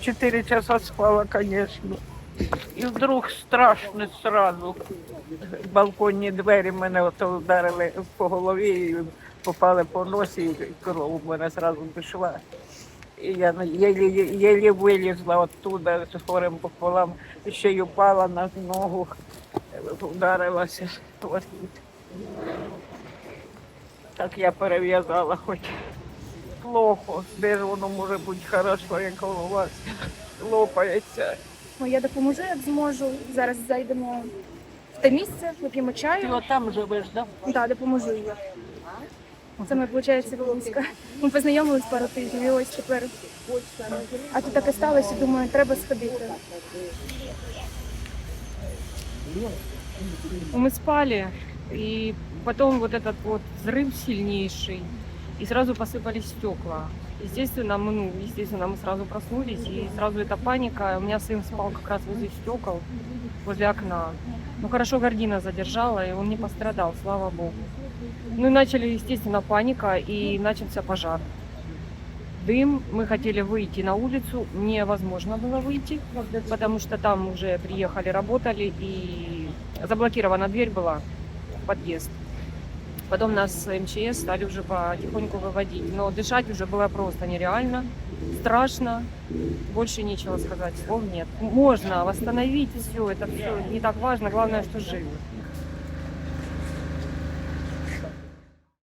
4 часа спала, конечно. І вдруг страшно сразу. Балконні двері мене ото вдарили по голові і попали по носі, і кров у мене зразу пішла. І я єлі, вилізла оттуда з горем пополам, ще й упала на ногу, вдарилася. Так я перев'язала хоч плохо, де ж воно може бути хорошо, як у вас лопається. Ну, я допоможу, як зможу. Зараз зайдемо в те місце, вип'ємо Ти чаю. отам живеш, да? Так, допоможу їй. Це ми, виходить, Волинська. Ми познайомились пару тижнів і ось тепер. А тут таке сталося, думаю, треба сходити. Мы спали, и потом вот этот вот взрыв сильнейший, и сразу посыпались стекла. Естественно, мы, ну, естественно, мы сразу проснулись, и сразу эта паника. У меня сын спал как раз возле стекол, возле окна. Ну, хорошо, гордина задержала, и он не пострадал, слава богу. Ну и начали, естественно, паника, и начался пожар. Дым, мы хотели выйти на улицу, невозможно было выйти, потому что там уже приехали, работали, и заблокирована дверь была подъезд. Потом нас МЧС стали уже потихоньку выводить, но дышать уже было просто нереально, страшно, больше нечего сказать, слов нет. Можно восстановить все, это все не так важно, главное, что живы.